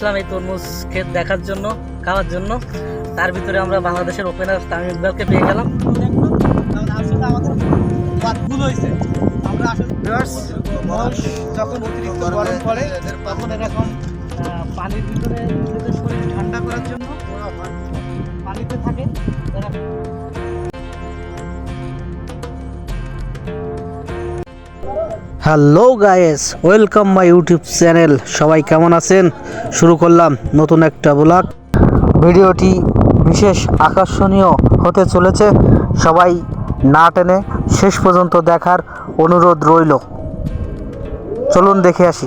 আসলাম এই তরমুজ ক্ষেত দেখার জন্য খাওয়ার জন্য। তার ভিতরে আমরা বাংলাদেশের ওপেনার তামিম ইকবালকে পেয়ে গেলাম। আমাদের বাদ ভুল হয়েছে। আমরা আসলে Viewers, যখন অতিরিক্ত গরম পড়ে তখন এরকম পানির ভিতরে শরীর ঠান্ডা করার জন্য পানিতে থাকে hello guys, welcome my YouTube channel. সবাই কেমন আছেন? শুরু করলাম নতুন একটা ব্লগ। ভিডিওটি বিশেষ আকর্ষণীয় হতে চলেছে। সবাই না টেনে শেষ পর্যন্ত দেখার অনুরোধ রইল। চলুন দেখে আসি।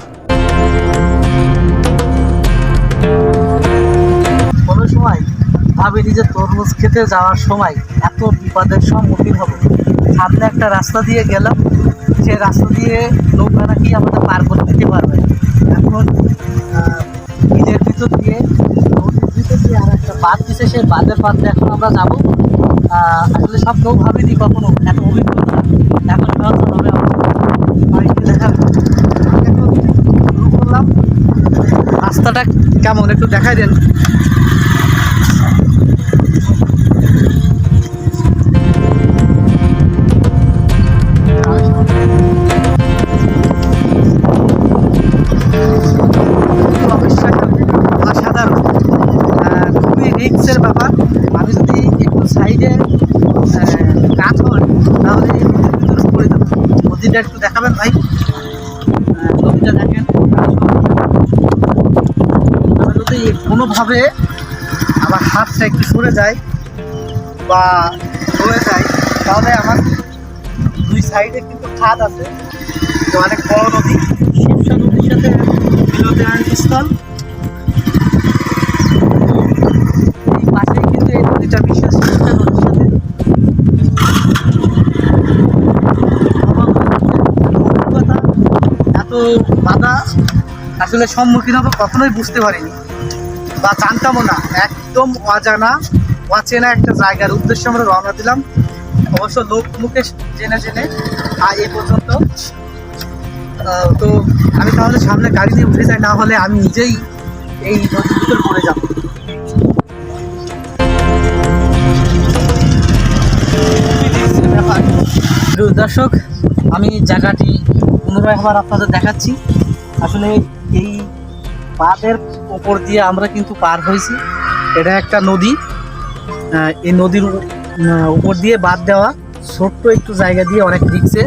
কোনো সময় ভাবিনি যে তরমুজ খেতে যাওয়ার সময় এত বিপদের সম্মুখীন হব। সামনে একটা রাস্তা দিয়ে গেলাম। সে রাস্তা দিয়ে নৌকা নাকি আমাদের পার করে দিতে পারবে। এখন বিলের ভিতর দিয়ে, নদীর ভিতর দিয়ে আর একটা বাঁধ দিছে, সেই বাঁধের দিয়ে এখন আমরা যাব। আসলে সব নৌ ভাবিনি কখনো, এত অভিজ্ঞতা। এখন সহজ হবে বাড়িতে শুরু করলাম। রাস্তাটা কেমন, একটু দেখাই দেন। একটু দেখাবেন ভাই। আহ, নদীটা দেখেন। যদি কোনোভাবে আমার হাতটা একটু সরে যায় বা সরে যায় তাহলে আমার দুই সাইডে কিন্তু খাদ আছে। অনেক বড় নদী শিবসা নদীর সাথে স্থল এই পাশেই কিন্তু এই নদীটা বিশ্বাস শিবসা নদীর সাথে আমার অভিজ্ঞতা এত বাধা আসলে সম্মুখীন হবে কখনোই বুঝতে পারিনি। বা জানতামও না, একদম অজানা, অচেনা একটা জায়গার উদ্দেশ্যে আমরা রওনা দিলাম। অবশ্য লোক মুখে জেনে জেনে আর এ পর্যন্ত। তো আমি তাহলে সামনে গাড়ি দিয়ে উঠে যাই, না হলে আমি নিজেই এই নদীর ভিতর পড়ে যাব। দর্শক, আমি জায়গাটি পুনরায় আবার আপনাদের দেখাচ্ছি। আসলে এই বাঁধের ওপর দিয়ে আমরা কিন্তু পার হয়েছি। এটা একটা নদী। এই নদীর উপর দিয়ে বাদ দেওয়া। ছোট্ট একটু জায়গা দিয়ে অনেক রিক্সে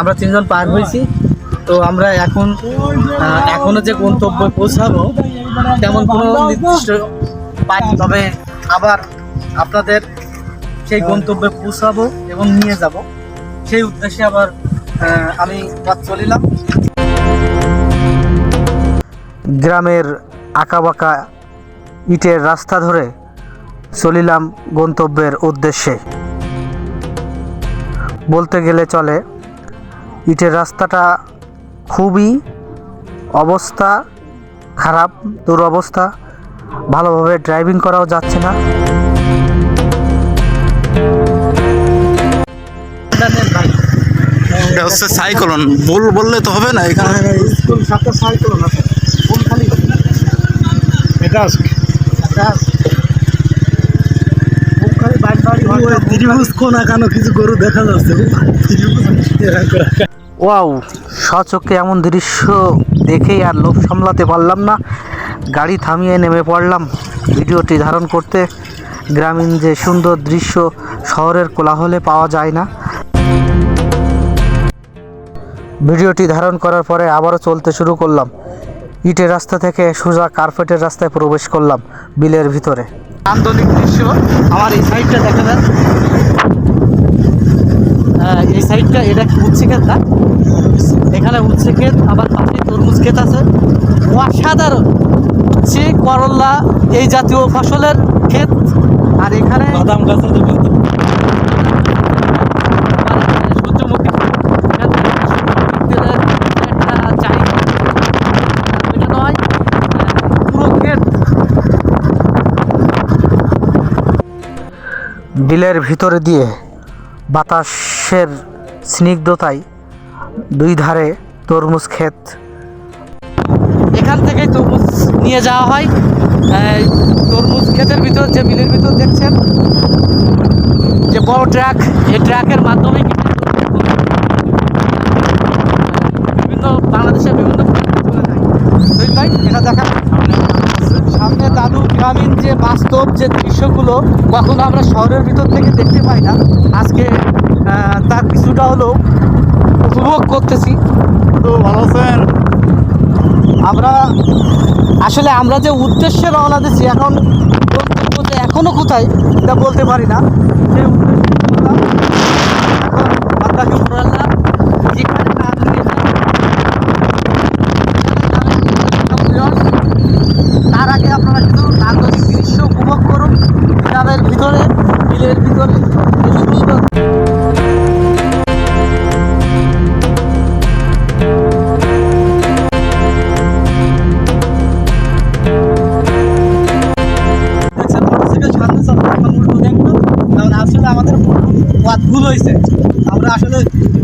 আমরা তিনজন পার হয়েছি। তো আমরা এখন এখনও যে গন্তব্যে পৌঁছাবো, তেমন কোনো নির্দিষ্ট পাই তবে আবার আপনাদের সেই গন্তব্যে পৌঁছাবো এবং নিয়ে যাব। সেই উদ্দেশ্যে আবার আমি পথ চলিলাম। গ্রামের আঁকাবাঁকা ইটের রাস্তা ধরে চলিলাম গন্তব্যের উদ্দেশ্যে। বলতে গেলে চলে ইটের রাস্তাটা খুবই অবস্থা খারাপ দুরবস্থা ভালোভাবে ড্রাইভিং করাও যাচ্ছে না। বাইক এটা হচ্ছে সাইক্লোন। বল বললে তো হবে না এখানে স্কুল সাথে সাইকেল আছে। খালি এটা ত্রিভুজ কোন কিছু গরু দেখা যাচ্ছে? ওয়াও সচক্ষে এমন দৃশ্য দেখেই আর লোভ সামলাতে পারলাম না। গাড়ি থামিয়ে নেমে পড়লাম। ভিডিওটি ধারণ করতে গ্রামীণ যে সুন্দর দৃশ্য শহরের কোলাহলে পাওয়া যায় না। ভিডিওটি ধারণ করার পরে আবারও চলতে শুরু করলাম। ইটের রাস্তা থেকে সোজা কার্পেটের রাস্তায় প্রবেশ করলাম বিলের ভিতরে। আন্দোলিক দৃশ্য আমার এই সাইডটা দেখা যান আহ, এই সাইডটা এটা উচ্ছে ক্ষেত না? এখানে উচ্ছে ক্ষেত আবার পাশে তরমুজ ক্ষেত আছে। অসাধারণ। উচ্ছে করল্লা এই জাতীয় ফসলের ক্ষেত। আর এখানে বাদাম গাছ আছে বাদাম সূর্যমুখী ফুল। এখানে সূর্যমুখীদের একটা চাহিদা এটা নয় আহ, পুরো ক্ষেত বিলের ভিতরে দিয়ে বাতাসের স্নিগ্ধতায় দুই ধারে তরমুজ ক্ষেত। এখান থেকে তরমুজ নিয়ে যাওয়া হয়। তরমুজ ক্ষেতের ভিতর, যে বিলের ভিতর দেখছেন, যে বড় ট্রাক, এই ট্রাকের মাধ্যমে কিন্তু বিভিন্ন বাংলাদেশের বিভিন্ন প্রান্তে চলে যায় শহীদ ভাই এটা দেখা সামনে দাদু গ্রামীণ যে বাস্তব যে দৃশ্যগুলো কখনো আমরা শহরের ভিতর থেকে দেখতে পাই না। আজকে তার কিছুটা হলেও উপভোগ করতেছি। তো ভালো আছেন? আমরা আসলে আমরা যে উদ্দেশ্যে রওনা দিচ্ছি এখন গন্তব্য যে এখনও কোথায় এটা বলতে পারি না। সেই উদ্দেশ্যে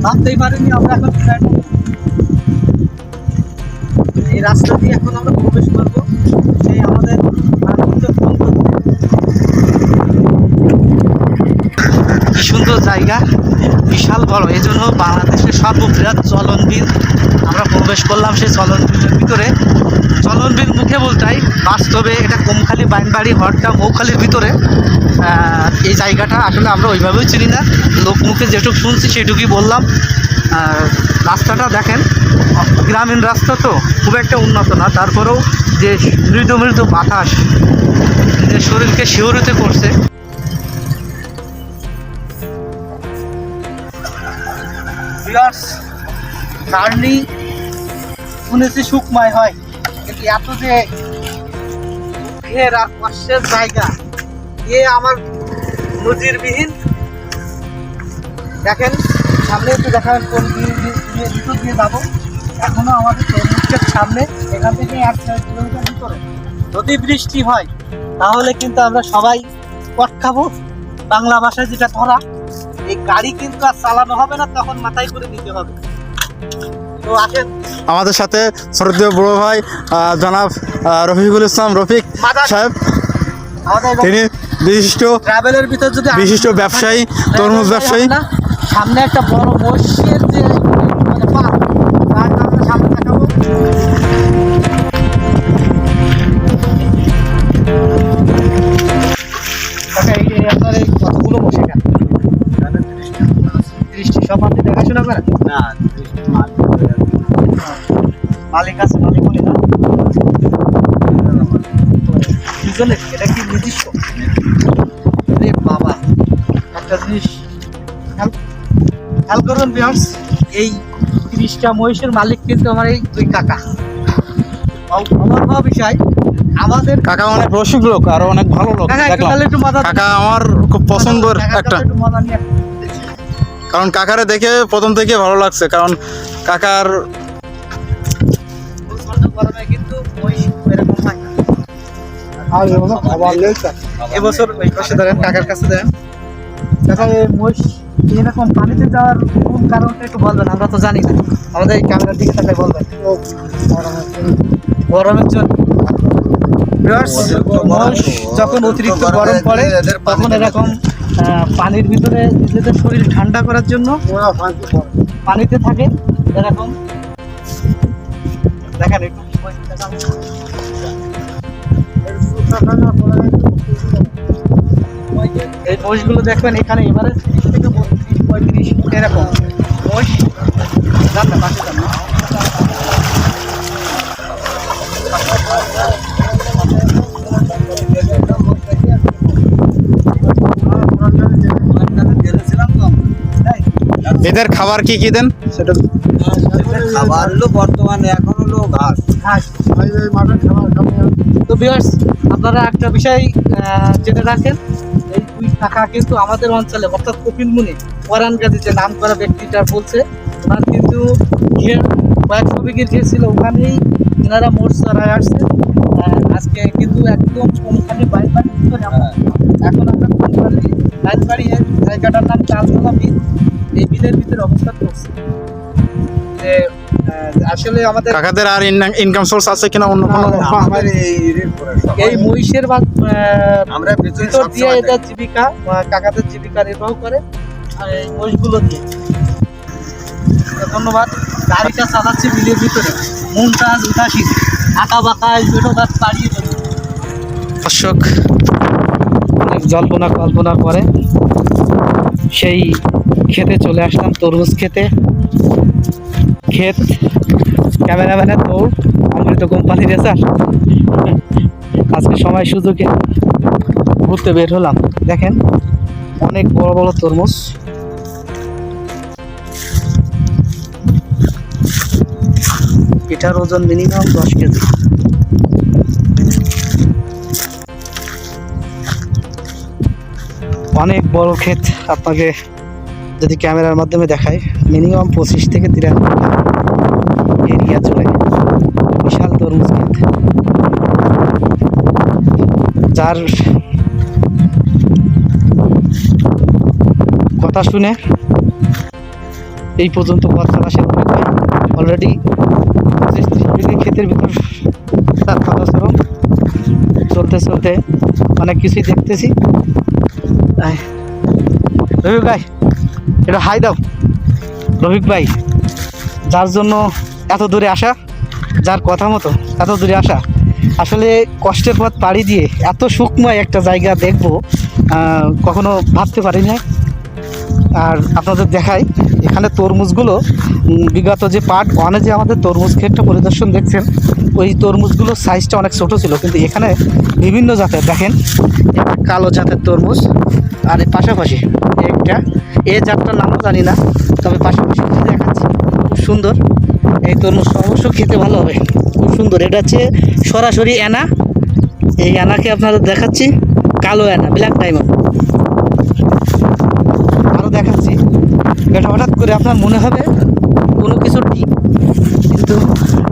ভাবতেই পারিনি আমরা এখন এই রাস্তা দিয়ে এখন আমরা প্রবেশ করব। সেই আমাদের সুন্দর জায়গা, বিশাল বড়। এই জন্য বাংলাদেশের সর্ববৃহৎ চলনবিল আমরা প্রবেশ করলাম সেই চলনবিলের ভিতরে। চলনবিল মুখে বলতাই বাস্তবে এটা কোমখালি বাইনবাড়ি হরটা মৌখালির ভিতরে এই জায়গাটা আসলে আমরা ওইভাবেও চিনি না। লোক মুখে যেটুকু শুনছি সেটুকুই বললাম। রাস্তাটা দেখেন, গ্রামীণ রাস্তা তো, খুব একটা উন্নত না। তারপরেও যে মৃদু মৃদু বাতাস, যে শরীরকে শিহরিত করছে। জার্নি শুনেছি সুখময় হয়। এত যে আর কষ্টের জায়গা, এ আমার নজিরবিহীন। দেখেন, সামনে একটু দেখাবেন কোন দিয়ে ভিতর দিয়ে যাব। এখনও আমাদের তরমুজের সামনে, এখান থেকে এক দেড় কিলোমিটার ভিতরে। যদি বৃষ্টি হয়, তাহলে কিন্তু আমরা সবাই পট খাব। বাংলা ভাষায় যেটা ধরা, এই গাড়ি কিন্তু আর চালানো হবে না, তখন মাথায় করে নিতে হবে। আমাদের সাথে শ্রদ্ধেয় বড় ভাই জনাব রফিকুল ইসলাম রফিক সাহেব তিনি বিশিষ্ট ট্রাভেলের ভিতর যদি বিশিষ্ট ব্যবসায়ী, তরমুজ ব্যবসায়ী। সামনে একটা বড় মৎস্যের মালিক আছে মালিক বলি না। দুজনের এটা কি নিজস্ব? রে বাবা একটা জিনিস খেয়াল- করুন বিহার্স এই তিরিশটা মহিষের মালিক কিন্তু আমার এই দুই কাকা। হওয়া বিষয় আমাদের কাকা অনেক রসিক লোক আর অনেক ভালো লোক কাকা আমার খুব পছন্দের একটা। কারণ কাকারে দেখে প্রথম থেকে ভালো লাগছে কারণ কাকার গরমে কিন্তু মহিষ এরকম হয় না। এবছর ওই পাশে ধরেন কাকার কাছে দেন কাকা এই মহিষ এরকম পানিতে যাওয়ার কোন কারণটা একটু বলবেন? আমরা তো জানি না। আমাদের এই ক্যামেরার দিকে তাকাই বলবেন। গরমের জন্য। যখন অতিরিক্ত গরম পড়ে তখন এরকম আহ, পানির ভিতরে নিজেদের শরীর ঠান্ডা করার জন্য পানিতে থাকে এরকম। দেখেন একটু। এই মহিষগুলো দেখবেন এখানে এবারে তিরিশ থেকে বত্রিশ পঁয়ত্রিশ এরকম। মহিষ যান না পাশে যান না। এদের খাবার কি কি দেন? সেটা খাবার হলো বর্তমানে এখন হলো ঘাস। তো আপনারা একটা বিষয় জেনে রাখেন। এই দুই কাকা কিন্তু আমাদের অঞ্চলে, অর্থাৎ কপিল মুনি পরাণ গাজী যে নাম করা ব্যক্তিটা বলছে। ওনার কিন্তু ঘের, কয়েকশো বিঘির ঘের ছিল, ওখানেই এনারা মোট চড়ায় আসছে। আজকে কিন্তু একদম কোনখানে বাইরে বাড়ি এখন আমরা জায়গাটার নাম চালতলা বিল। এই বিলের ভিতরে অবস্থান করছি। যে আসলে আমাদের কাকাদের আর ইনকাম সোর্স আছে কিনা অন্য কোনো আমার এই মহিষের বা আমরা ভিতর দিয়ে এটা জীবিকা কাকাদের জীবিকা নির্বাহ করে আর এই মহিষগুলো দিয়ে। ধন্যবাদ। গাড়িটা চালাচ্ছে বিলের ভিতরে। মনটা উদাসীন। আঁকা বাঁকা দুটো গাছ পাড়িয়ে দর্শক অনেক জল্পনা কল্পনা করে। সেই খেতে চলে আসলাম তরমুজ খেতে ক্ষেত ক্যামেরাম্যানের দৌড় অমৃত কোম্পানি রেসার আজকে সময় সুযোগে ঘুরতে বের হলাম। দেখেন, অনেক বড় বড় তরমুজ। এটার ওজন মিনিমাম দশ কেজি। অনেক বড় ক্ষেত আপনাকে যদি ক্যামেরার মাধ্যমে দেখায়, মিনিমাম পঁচিশ থেকে তিরানব্বই এরিয়া জুড়ে বিশাল তরমুজ ক্ষেত যার কথা শুনে এই পর্যন্ত চলা শেষ অলরেডি ক্ষেতের ভিতর তার কথা পদশ্রম চলতে চলতে অনেক কিছুই দেখতেছি। রফিক ভাই, এটা হাই দাও রফিক ভাই, যার জন্য এত দূরে আসা, যার কথা মতো এত দূরে আসা আসলে কষ্টের পথ পাড়ি দিয়ে এত সুখময় একটা জায়গা দেখব কখনো ভাবতে পারি না আর আপনাদের দেখাই, এখানে তরমুজগুলো বিগত যে পার্ট ওয়ানে যে আমাদের তরমুজ ক্ষেতটা পরিদর্শন দেখছেন, ওই তরমুজগুলোর সাইজটা অনেক ছোট ছিল, কিন্তু এখানে বিভিন্ন জাতের, দেখেন, কালো জাতের তরমুজ, আর পাশাপাশি একটা, এ জাতটার নামও জানি না, তবে পাশাপাশি দেখাচ্ছি, খুব সুন্দর। এই তরমুজ অবশ্য খেতে ভালো হবে। সুন্দর। এটা হচ্ছে সরাসরি অ্যানা এই অ্যানাকে আপনাদের দেখাচ্ছি। কালো অ্যানা ব্ল্যাক ডায়মন্ড আরও দেখাচ্ছি। এটা হঠাৎ করে আপনার মনে হবে কোনো কিছুর ডিম। কিন্তু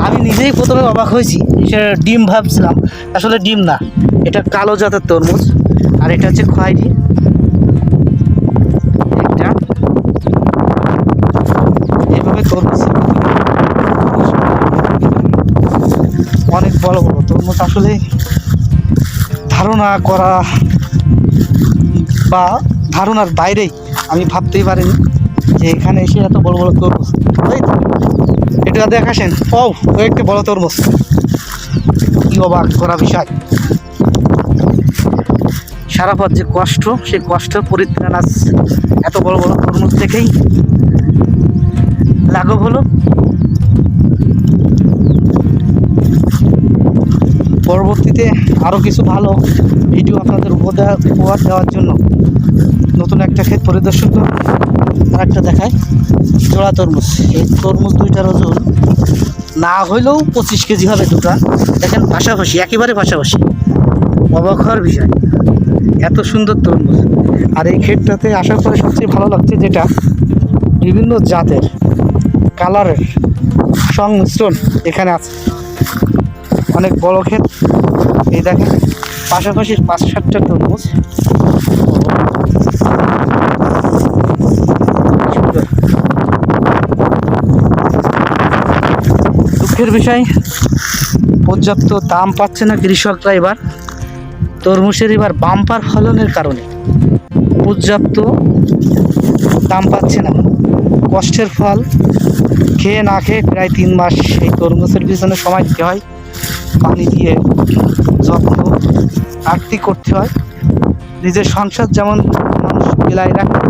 আমি নিজেই প্রথমে অবাক হয়েছি সেটা ডিম ভাবছিলাম। আসলে ডিম না, এটা কালো জাতের তরমুজ। আর এটা হচ্ছে খয়েরি একটা এভাবে তরমুজ অনেক বড় বড় তরমুজ আসলে ধারণা করা বা ধারণার বাইরেই আমি ভাবতেই পারিনি যে এখানে এসে এত বড় বড় তরমুজ। ওই তো, এটা দেখাছেন ও একটা বড় তরমুজ। কি অবাক করা বিষয়। সারা পথ যে কষ্ট সেই কষ্ট পরিত্রাণ আজ এত বড় বড় তরমুজ দেখেই লাঘব হলো। পরবর্তীতে আরও কিছু ভালো ভিডিও আপনাদের উপহার উপহার দেওয়ার জন্য নতুন একটা ক্ষেত পরিদর্শন করুন আর একটা দেখায় জোড়া তরমুজ। এই তরমুজ দুইটার ওজন না হইলেও পঁচিশ কেজি হবে দুটা। দেখেন পাশাপাশি, একেবারে পাশাপাশি। অবাক হওয়ার বিষয়। এত সুন্দর তরমুজ। আর এই ক্ষেতটাতে আসার পরে সবচেয়ে ভালো লাগছে যেটা বিভিন্ন জাতের, কালারের সংমিশ্রণ এখানে আছে। অনেক বড় ক্ষেত। এই দেখেন, পাশাপাশি পাঁচ সাতটা তরমুজ। দুঃখের বিষয়, পর্যাপ্ত দাম পাচ্ছে না কৃষকরা এবার। তরমুজের এবার বাম্পার ফলনের কারণে পর্যাপ্ত দাম পাচ্ছে না। কষ্টের ফল, খেয়ে না খেয়ে প্রায় তিন মাস এই তরমুজের পিছনে সময় দিতে হয়। পানি দিয়ে যত্ন আরতি করতে হয়। নিজের সংসার যেমন মানুষ বেলায় রাখে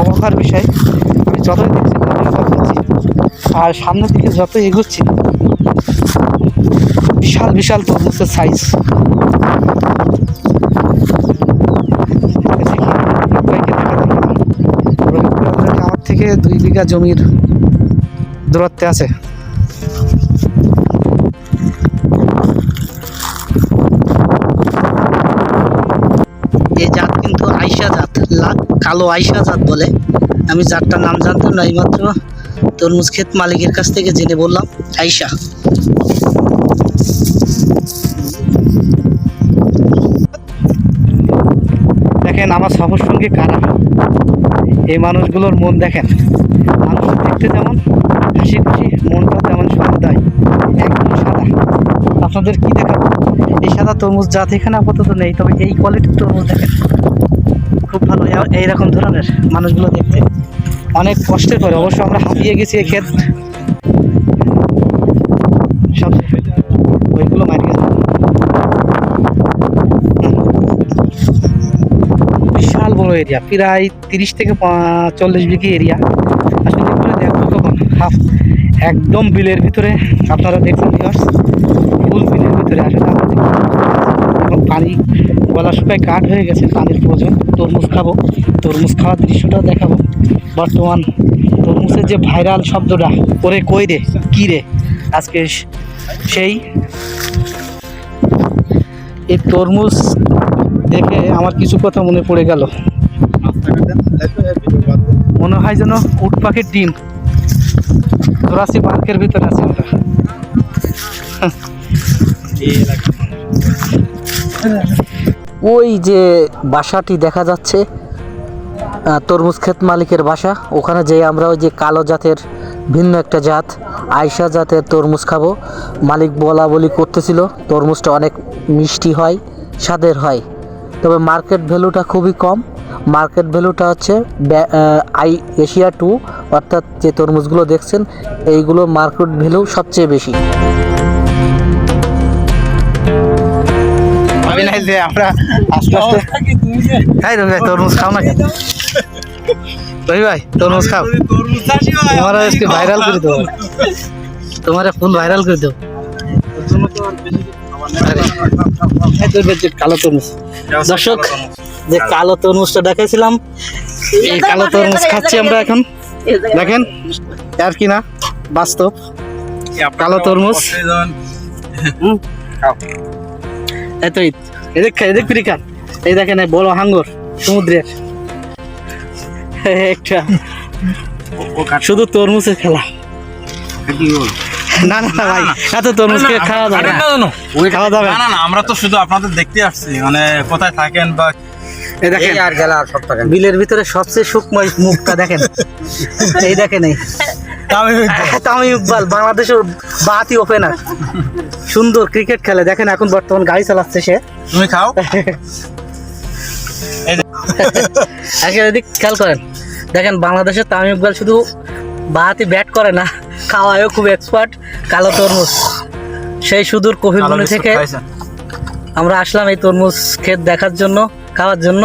অবাকার বিষয়। আমি যতই দেখছি, ততই অবাক হচ্ছি আর সামনের দিকে যত এগোচ্ছি, বিশাল বিশাল তরমুজের সাইজ আমার থেকে দুই বিঘা জমির দূরত্বে আছে। এই জাত কিন্তু আইসা জাত কালো আইসা জাত বলে। আমি জাতটার নাম জানতাম না এইমাত্র তরমুজ ক্ষেত মালিকের কাছ থেকে জেনে বললাম আইসা। দেখেন দেখেন আমার সফর সঙ্গে কারা? এই মানুষগুলোর মন দেখেন। মানুষ দেখতে যেমন হাসি খুশি মনটা তেমন সুন্দর একদম সাদা। আপনাদের কি দেখাবো? এই সাদা তরমুজ জাত এখানে আপাতত নেই, তবে এই কোয়ালিটির তরমুজ দেখেন। খুব ভালো। এইরকম ধরনের মানুষগুলো দেখতে অনেক কষ্টের পরে অবশ্য আমরা হাঁপিয়ে গেছি এই ক্ষেত। সব ওইগুলো মারি বিশাল বড় এরিয়া প্রায় তিরিশ থেকে চল্লিশ বিঘি এরিয়া আসলে এগুলো দেখব কখন হাফ একদম বিলের ভিতরে আপনারা দেখছেন ভিউয়ার্স ফুল বিলের ভিতরে আসলে এখন পানি গলা শুকায় কাঠ হয়ে গেছে পানির প্রয়োজন। তরমুজ খাব। তরমুজ খাওয়ার দৃশ্যটা দেখাবো। বর্তমান তরমুজের যে ভাইরাল শব্দটা ওরে কই রে? কী রে? আজকে সেই এই তরমুজ দেখে আমার কিছু কথা মনে পড়ে গেল। মনে হয় যেন উট পাখির ডিম। জোরাসি পার্কের ভিতরে আছে আমরা। ওই যে বাসাটি দেখা যাচ্ছে তরমুজ ক্ষেত মালিকের বাসা। ওখানে যেয়ে আমরা ওই যে কালো জাতের, ভিন্ন একটা জাত আয়সা জাতের তরমুজ খাব। মালিক বলা বলি করতেছিল, তরমুজটা অনেক মিষ্টি হয়, স্বাদের হয়। তবে মার্কেট ভ্যালুটা খুবই কম। মার্কেট ভ্যালুটা হচ্ছে আই এশিয়া টু অর্থাৎ যে তরমুজগুলো দেখছেন এইগুলো মার্কেট ভ্যালু সবচেয়ে বেশি। ভাবি নাই যে আমরা আস্তে আস্তে রবি ভাই তরমুজ খাও না রবি ভাই তরমুজ খাও। তোমার আজকে ভাইরাল করে দেবো। তোমার ফুল ভাইরাল করে দেবো। আরে, এই কালো তরমুজ। দর্শক যে কালো তরমুজটা দেখাইছিলাম এই কালো তরমুজ খাচ্ছি আমরা এখন। দেখেন আর কি না? বাস্তব। কালো তরমুজ। হুম। এই তো এই এদিক খা এদিক ফিরি এই দেখেন বড় হাঙ্গর সমুদ্রের। একটা। শুধু তরমুজের খেলা। না না ভাই এত তরমুজ খেয়ে খাওয়া যাবে না। খাওয়া যাবে। না না। না না আমরা তো শুধু আপনাদের দেখতে আসছি মানে কোথায় থাকেন বা দেখেন আর গেলা আর সব টাকা বিলের ভিতরে সবচেয়ে সুকময় মুখটা দেখেন। এই দেখেন এই। তামিম ইকবাল। বাংলাদেশের বাহাতি ওপেনার। সুন্দর ক্রিকেট খেলে। দেখেন এখন বর্তমান গাড়ি চালাচ্ছে সে। তুমি খাও। এদিক খেয়াল করেন। দেখেন বাংলাদেশের তামিম ইকবাল শুধু বাহাতি ব্যাট করে না খাওয়ায়ও খুব এক্সপার্ট কালো তরমুজ। সেই সুদূর কফিলমনি থেকে আমরা আসলাম এই তরমুজ ক্ষেত দেখার জন্য। খাওয়ার জন্য।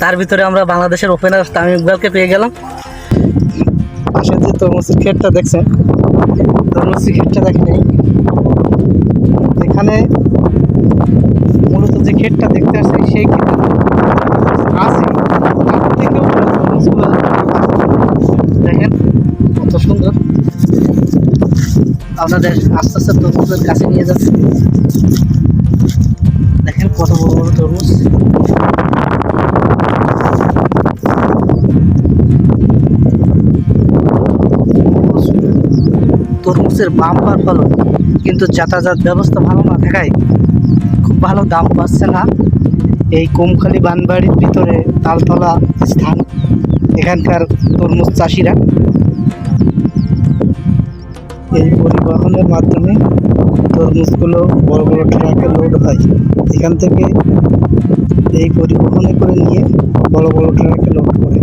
তার ভিতরে আমরা বাংলাদেশের ওপেনার তামিম ইকবালকে পেয়ে গেলাম। পাশে যে তরমুজের ক্ষেতটা দেখছেন। তরমুজের ক্ষেতটা দেখেন এখানে মূলত যে ক্ষেতটা দেখতে আসছে, সেই দেখেন, কত সুন্দর। আপনাদের আস্তে আস্তে তরমুজের কাছে নিয়ে যাচ্ছে দেখেন কত বড় বড় তরমুজ তরমুজের বাম্পার ফলন কিন্তু যাতায়াত ব্যবস্থা ভালো না থাকায় খুব ভালো দাম পাচ্ছে না। এই কোমখালি বানবাড়ির ভিতরে তালতলা স্থান, এখানকার তরমুজ চাষিরা। এই পরিবহনের মাধ্যমে তরমুজগুলো বড় বড় ট্রাকে লোড হয়। এখান থেকে এই পরিবহনে করে নিয়ে বড় বড় ট্রাকে লোড করে।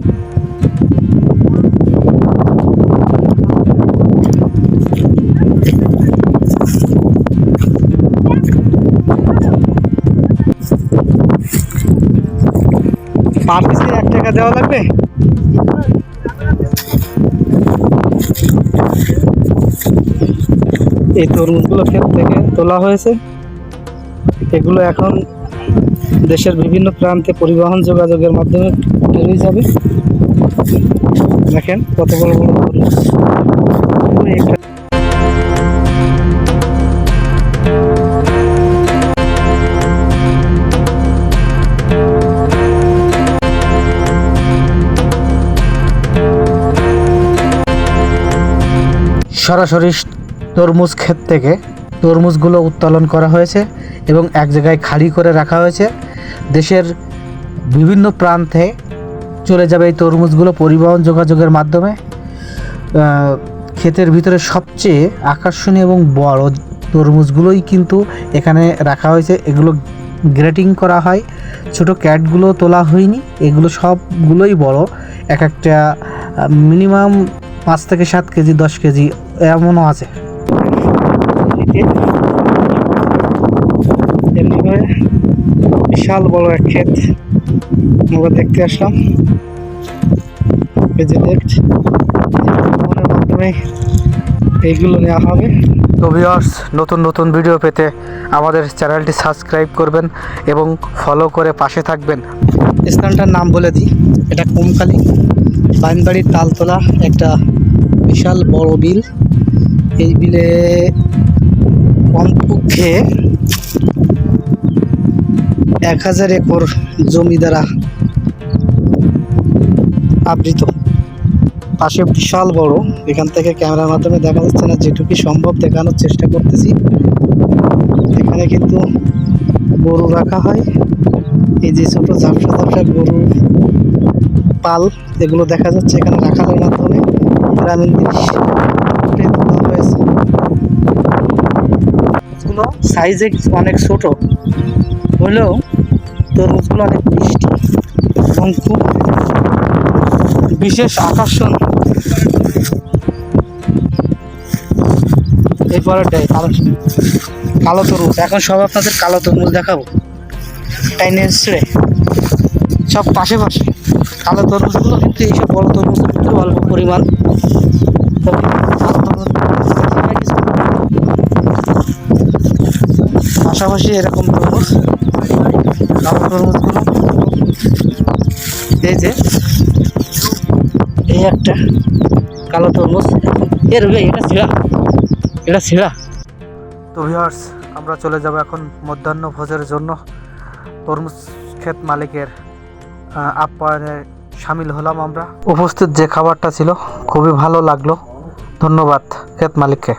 পার এক টাকা দেওয়া লাগবে? এই তরমুজগুলো ক্ষেত থেকে তোলা হয়েছে। এগুলো এখন দেশের বিভিন্ন প্রান্তে পরিবহন যোগাযোগের মাধ্যমে বেরিয়ে যাবে। দেখেন কত বড় বড় তরমুজ। সরাসরি তরমুজ ক্ষেত থেকে তরমুজগুলো উত্তোলন করা হয়েছে এবং এক জায়গায় খালি করে রাখা হয়েছে। দেশের বিভিন্ন প্রান্তে চলে যাবে এই তরমুজগুলো পরিবহন যোগাযোগের মাধ্যমে। ক্ষেতের ভিতরে সবচেয়ে আকর্ষণীয় এবং বড় তরমুজগুলোই কিন্তু এখানে রাখা হয়েছে। এগুলো গ্রেটিং করা হয়। ছোট ক্যাটগুলো তোলা হয়নি। এগুলো সবগুলোই বড়। এক একটা মিনিমাম পাঁচ থেকে সাত কেজি, দশ কেজি এমনও আছে। বিশাল বড় এক ক্ষেত আমরা দেখতে আসলাম। যে মাধ্যমে এইগুলো নেওয়া হবে। তো ভিউয়ার্স নতুন নতুন ভিডিও পেতে আমাদের চ্যানেলটি সাবস্ক্রাইব করবেন এবং ফলো করে পাশে থাকবেন। স্থানটার নাম বলে দিই এটা কোমখালি বাইনবাড়ির তালতলা একটা বিশাল বড় বিল। এই বিলে কমপক্ষে এক হাজার একর জমি দ্বারা আবৃত। পাশে বিশাল বড়। এখান থেকে ক্যামেরার মাধ্যমে দেখা যাচ্ছে না, যেটুকু সম্ভব দেখানোর চেষ্টা করতেছি। এখানে কিন্তু গরু রাখা হয়। এই যে ছোট ঝাপসা ঝাপসা গরু পাল, এগুলো দেখা যাচ্ছে এখানে রাখালের মাধ্যমে গ্রামীণ তোলা হয়েছে। তরমুজগুলো সাইজে অনেক ছোট। হলেও তরমুজগুলো অনেক মিষ্টি এবং খুব বিশেষ আকর্ষণ। এই পরেরটাই কালো কালো তরমুজ। এখন সব আপনাদের কালো তরমুজ দেখাবো। টাইনে ছেড়ে সব পাশে পাশে কালো তরমুজগুলো কিন্তু এইসব বড় তরমুজের ভিতরে অল্প পরিমাণ। তরমুজ পাশাপাশি এরকম তরমুজ কালো তরমুজগুলো। এই যে, এই একটা কালো তরমুজ। এর এটা ছিঁড়া এটা ছিঁড়া তো ভিউয়ার্স আমরা চলে যাব এখন মধ্যাহ্ন ভোজের জন্য। তরমুজ ক্ষেত মালিকের আপ্যায়নে সামিল হলাম আমরা। উপস্থিত যে খাবারটা ছিল, খুবই ভালো লাগল। ধন্যবাদ খেত মালিককে।